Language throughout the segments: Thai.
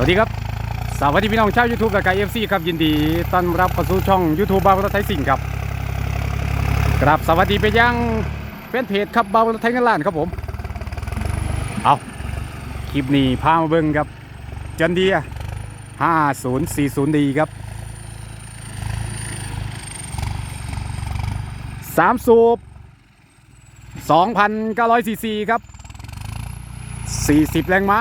สวัสดีครับสวัสดีพี่น้องชาว YouTube และกายเอฟซีครับยินดีต้อนรับเข้าสู่ช่อง YouTube บาวรถไทยสิงครับกราบสวัสดีไปยังแฟนเพจครับบาวรถไทยเงินล้านครับผมเอาคลิปนี้พามาเบิ่งครับจันเดีย5040ดีครับสามสูบ2,900ซีซีครับ 40 แรงม้า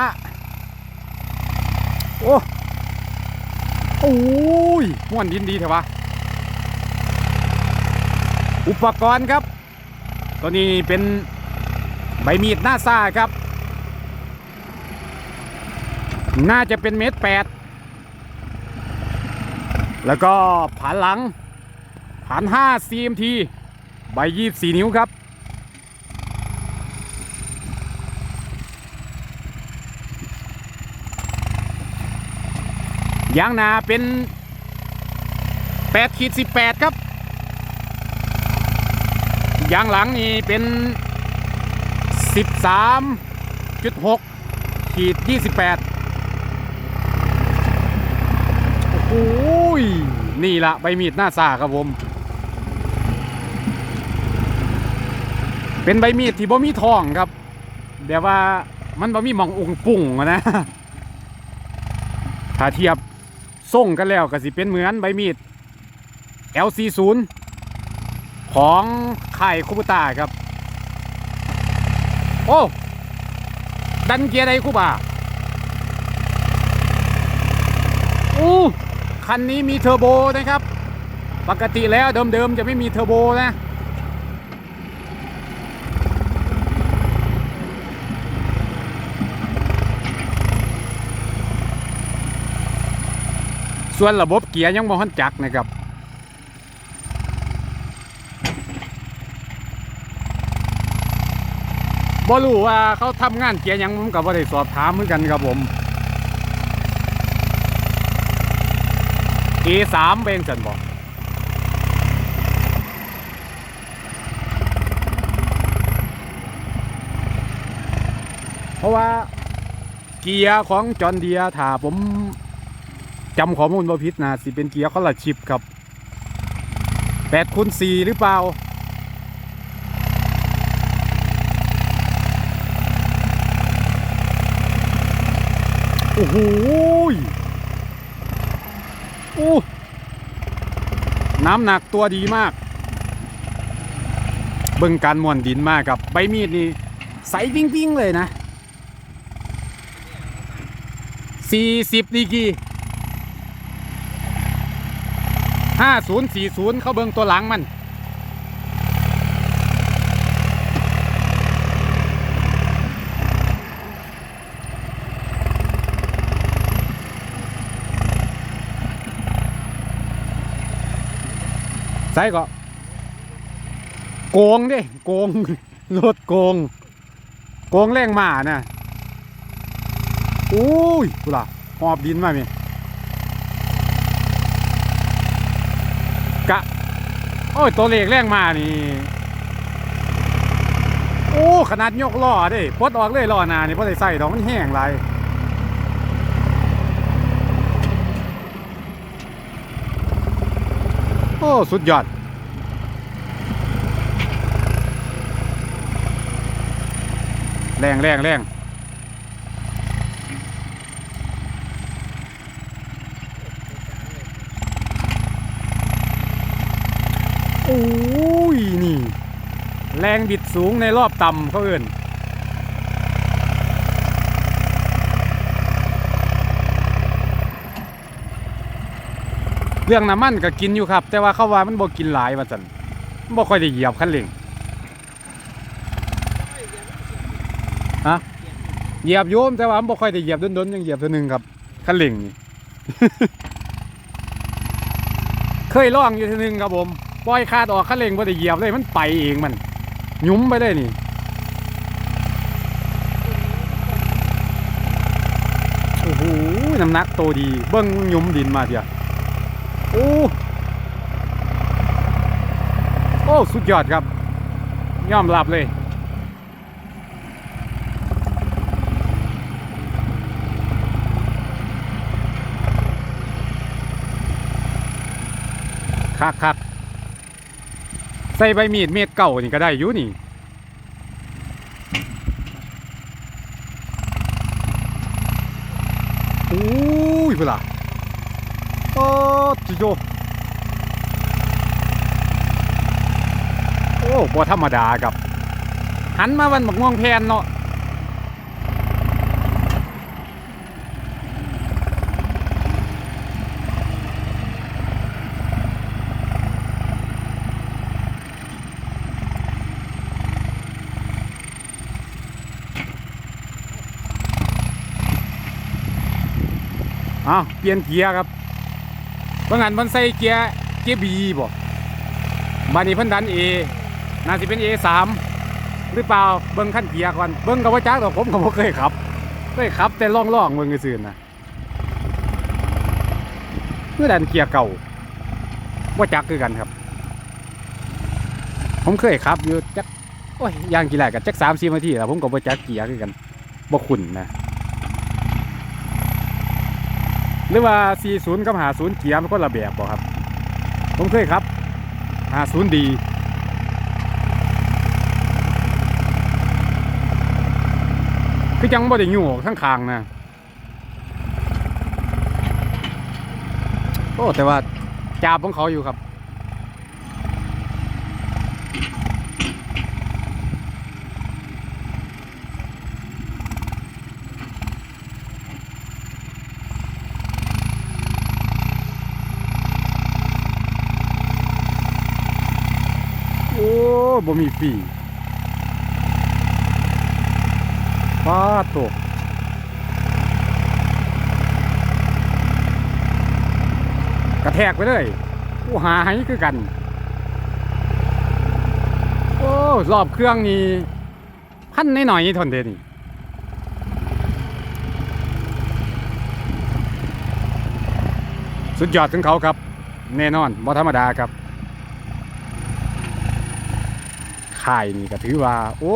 อ้โอ้ยม่วนดินดีเถอะวะ อุปกรณ์ครับ ตัวนี้เป็นใบมีดหน้าซ่าครับ น่าจะเป็นเมตรแปด แล้วก็ผานหลังผานห้า CMT ใบยี่สี่นิ้วครับ ยางนาเป็น8ขีด18 ครับ ยางหลังนี่เป็น 13.6ขีด28 โอ้โหยนี่ละใบมีดหน้าซาครับผม เป็นใบมีดที่บ่มีทองครับเดี๋ยวว่ามันบ่มีมององค์ปุ่งนะถ้าเทียบ ส่งกันแล้วก็สิเป็นเหมือนใบมีด LC0 ของค่ายคูบุตาครับ โอ้ ดันเกียร์ใดคูบาอู้คันนี้มีเทอร์โบนะครับ ปกติแล้วเดิมๆจะไม่มีเทอร์โบนะ ส่วนระบบเกียร์ยังบ่ฮันจักนะครับบ่รู้ว่าเขาทำงานเกียร์ยังผมกับบ่ได้สอบถามเหมือนกันครับผม A3 เป็นจันบอกเพราะว่าเกียร์ของจอห์นเดียถ้าผม จำข้อมูลบ่ผิดนะสิเป็นเกียร์คอลลาชิปครับ8คูณ4หรือเปล่า โอ้โหโอ้น้ำหนักตัวดีมาก เบิ่งการมวนดินมากกับ ใบมีดนี่ใสวิ่งๆเลยนะ 40ดีกี่ รี5040เขาเบิ่งตัวหลังมัน ใส่ก็ โกงดิ โกง รถโกง โกงแรงมานะอุ้ยกูล่ะหอบดินมาเมีกะ โอ้ย ตัวเลขแรงมานี่ โอ้ ขนาดยกล้อด้ปลดออกเลยล้อหน้านี่เพราะได้ใส่ดอกมันแห้งไรโอ้ สุดยอดแรงแรงแรงโอ้ย นี่ แรงบิดสูงในรอบต่ำเขาเอื่นเรื่องน้ำมันก็กินอยู่ครับ แต่ว่าเขาว่ามันบ่กินหลายว่าสันมันบ่ค่อยได้เหยียบคันเร่งฮะเหยียบโยมแต่ว่ามันบ่ค่อยได้เหยียบดนๆยังเหยียบตัวหนึ่งครับคันเร่งนี่เคยลองอยู่ทีนึงครับผมปล่อยคาดออกคันเร่งบ่ได้เหยียบเลยมันไปเองมัน ยุ้มไปได้นี่โอ้โหน้ำหนักโตดี เบิ้งยุ้มดินมาเดียวโอ้โอ้สุดยอดครับยอมรับเลยคักคัก ใส่ใบมีดเม็ดเก่านี่ก็ได้อยู่นี่อู้ยเวลาโอ้จิโยโอ้บ่ธรรมดากับ หันมาวันบักม่วงแพนเนาะ อ้าวเปลี่ยนเกียร์ครับบางอันมันใส่เกียร์เกียร์บีบ่บานี้เพิ่นดันเอน่าสิเป็นเอสามหรือเปล่าเบิ่งขั้นเกียร์ก่อนเบิ่งกับว่าจักดอผมก็บ่เคยขับเคยขับ แต่ล่องล่องเบิ่งซื่อนะเมื่อดันเกียร์เก่าว่าจักคือกันครับ ผมเคยขับอยู่จักโอ้ยย่างกี่แหลกกันจักสามสี่นาทีแล้วผมก็บ่จักเกียร์คือกันบ่คุ้นนะ หรือว่า 40 กับ 50 เกียร์มันก็ระแบบบ่ครับ ผมเคยครับ 50 ดี คือจังบ่ได้ยู่ทั้งคางนะโอ้แต่ว่าจาบของเขาอยู่ครับ โอ้ บ่มีฟีป้าดโตกระแทกไปเลยโอ้หาให้คือกัน โอ้รอบเครื่องนี่พันหน่อยๆทนเดนี่สุดยอดถึงเขาครับ แน่นอนบ่ธรรมดาครับ ค่ายนี่ก็ถือว่า โอ้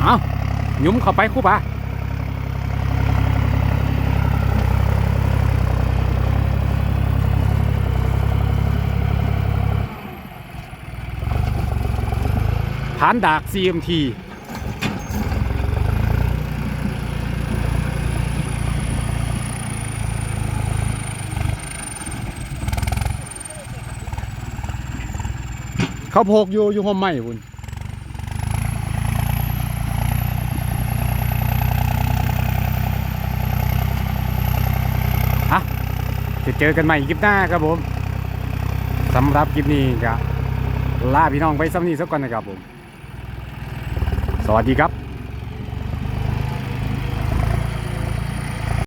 เอายุ่มเข้าไปคู่ป่ะานดาก CMT เขาโพกอยู่อยู่ห้องไม้คุณฮะจะเจอกันใหม่คลิปหน้าครับผมสำหรับคลิปนี้ก็ลาพี่น้องไปซ้ำนี้สักก่อนนะครับผม วัสดีครับ